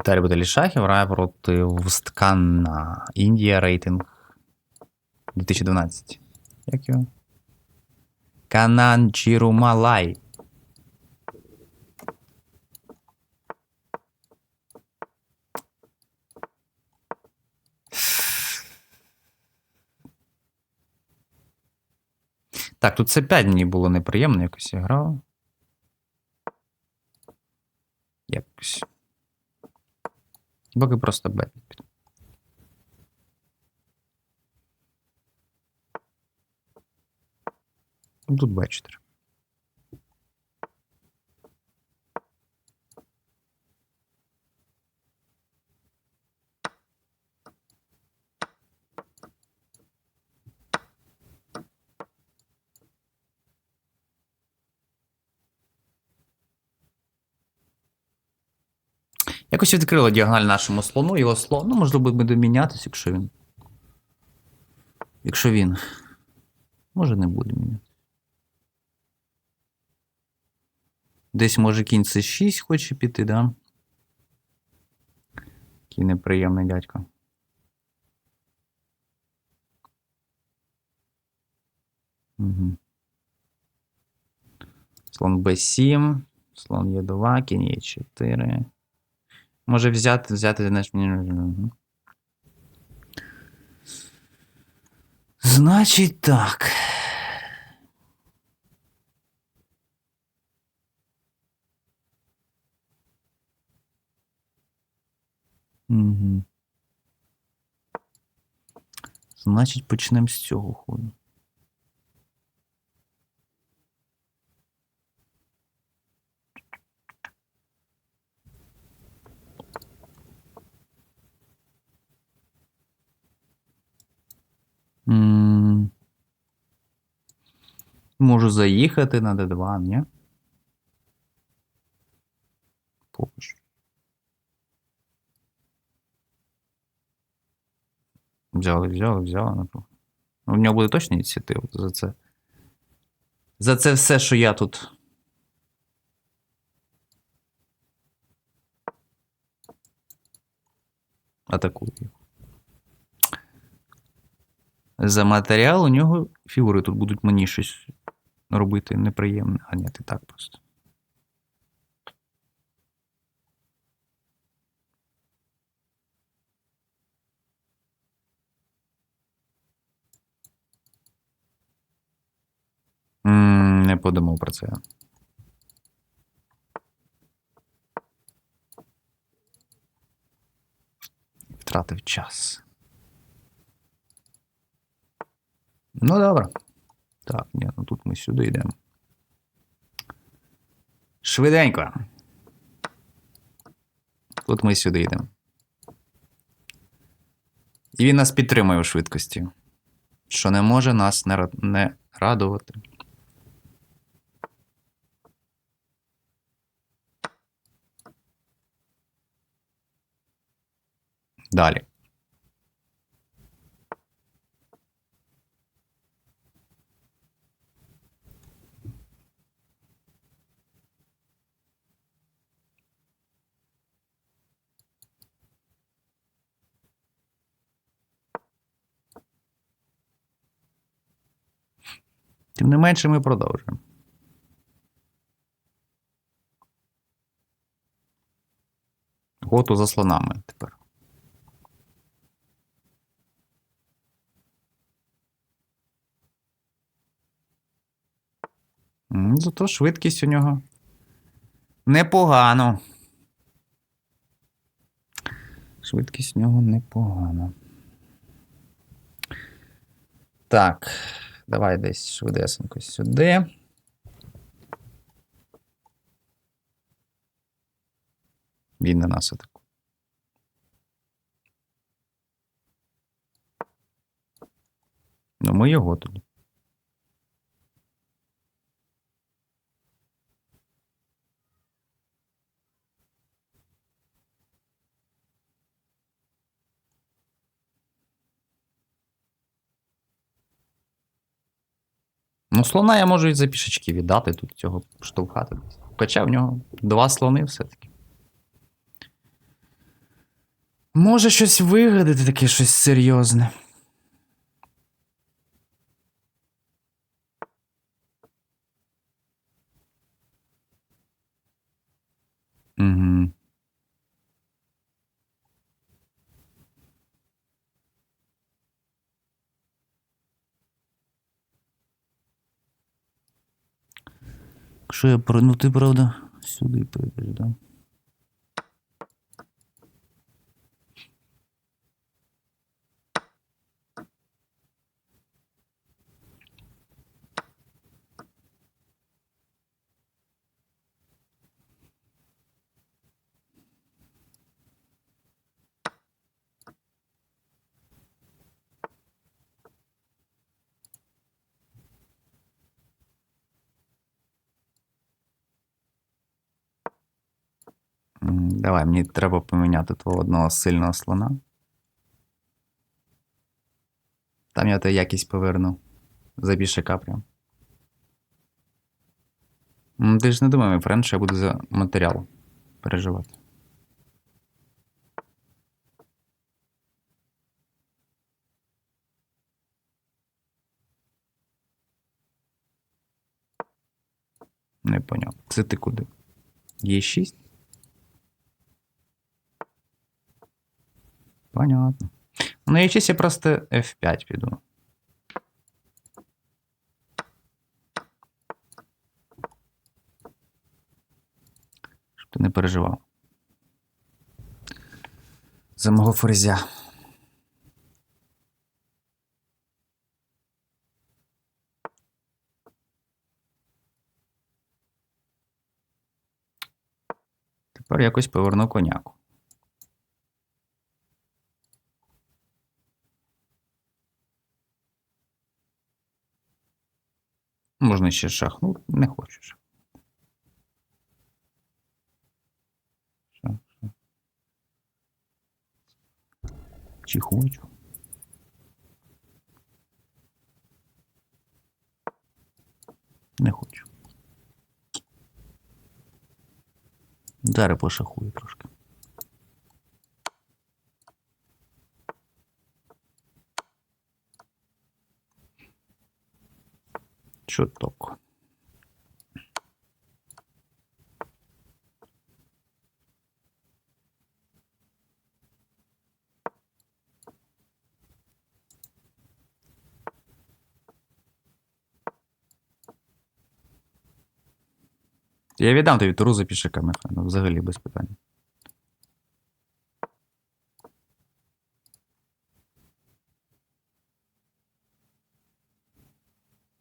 Віталій Баталішахів грає проти Вусткана. Індія рейтинг 2012. Як його? Канан Чірумалай. Так, тут це 5 мені було неприємно, якось я грав. Якось. Поки просто Б. Ну, Тут Б4. Якось відкрила діагональ нашому слону, його слон. Ну, можливо, буде мінятися, якщо він. Якщо він. Може, не буде міняти. Десь може кінь c 6 хоче піти, да? Який неприємний дядько. Угу. Слон b7, слон Е2, кінь Е4. Може взяти, взяти, знаєш, мені. Значить так. Угу. Значить, почнемо з цього ходу. М, Можу заїхати на D2, ні? Поки що. Взяли, взяли, взяли. напевно. Ну, В нього буде точно ініціатива за це. За це все, що я тут. Атакую. За матеріал у нього фігури тут будуть мені щось робити неприємне, а ні, ти так просто. Не подумав про це. Втратив час. Ну, добре. Так, ні, ну тут ми сюди йдемо. Швиденько. Тут ми сюди йдемо. І він нас підтримує у швидкості, що не може нас не, ра- радувати. Далі. Тим не менше, ми продовжуємо. Готу за слонами тепер. Зато швидкість у нього непогано. Швидкість у нього непогано. Так, давай десь швидесенько сюди. Він на нас атакує. Ну, ми його тоді. Ну, слона я можу і за пішечки віддати, тут цього штовхати. Хоча в нього два слони все-таки. Може щось вигадати таке щось серйозне. Угу. Якщо я про... Ну ти правда сюди прийдеш, да? М, Давай, мені треба поміняти твого одного сильного слона. Там я тебе якість поверну. За більше капрям. М, Ти ж не думай, мій френд, що я буду за матеріал переживати. Не поняв. Це ти куди? Є 6? Понятно. Ну, я я просто F5 піду. Щоб ти не переживав. За мого ферзя. Тепер якось поверну коняку. Можна ще шах. Ну, не хочу шах. Чи хочу? Не хочу. Зараз пошахую трошки. Чуток. Я віддам тобі туру за пішака, Михайло, взагалі без питань.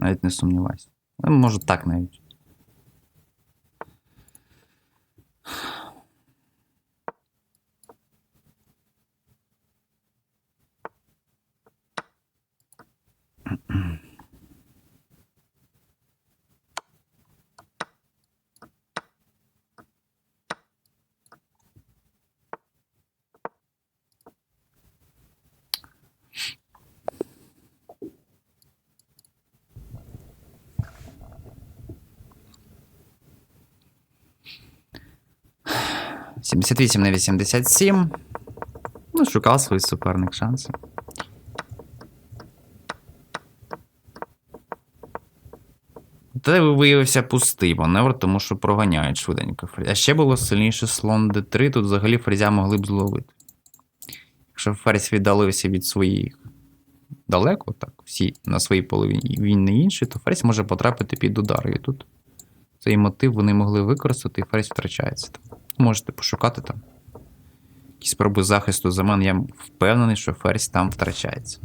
Навіть не сумнівайся. Ну, Може так навіть. — 78 на 87. Ну, шукав свій суперник шанси. Та виявився пустий маневр, тому що проганяють швиденько. А ще було сильніше слон d3, тут взагалі ферзя могли б зловити. Якщо ферзь віддалився від своїх далеко, так, всі на своїй половині він не інший, то ферзь може потрапити під удар. І тут цей мотив вони могли використати, і ферзь втрачається. Можете пошукати там. Якісь спроби захисту за мене, я впевнений, що ферзь там втрачається.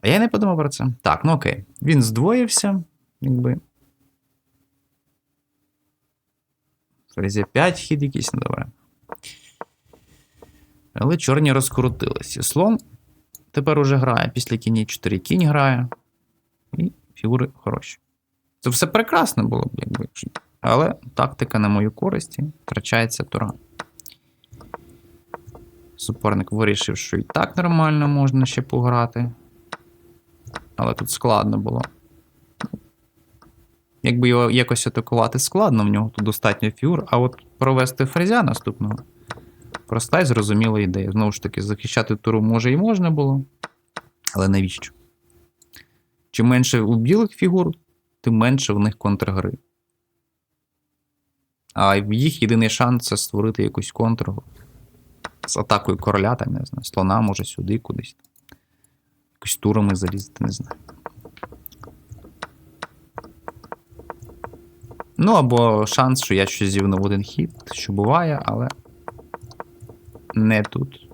А я не подумав про це. Так, ну окей. Він здвоївся, якби. Ферзя 5 хід якийсь, ну добре. Але чорні розкрутилися. Слон тепер уже грає після кіні 4 кінь грає. І фігури хороші. Це все прекрасно було б, якби. Але тактика на мою користь втрачається тура. Суперник вирішив, що і так нормально можна ще пограти. Але тут складно було. Якби його якось атакувати складно, в нього тут достатньо фігур, а от провести фрезя наступного. Проста і зрозуміла ідея. Знову ж таки, захищати туру може і можна було. Але навіщо? Чим менше у білих фігур, тим менше в них контргри. А їх єдиний шанс це створити якусь контру з атакою короля, там, не знаю, слона, може сюди кудись. Якось турами залізти, не знаю. Ну, або шанс, що я щось зівну в один хід, що буває, але не тут.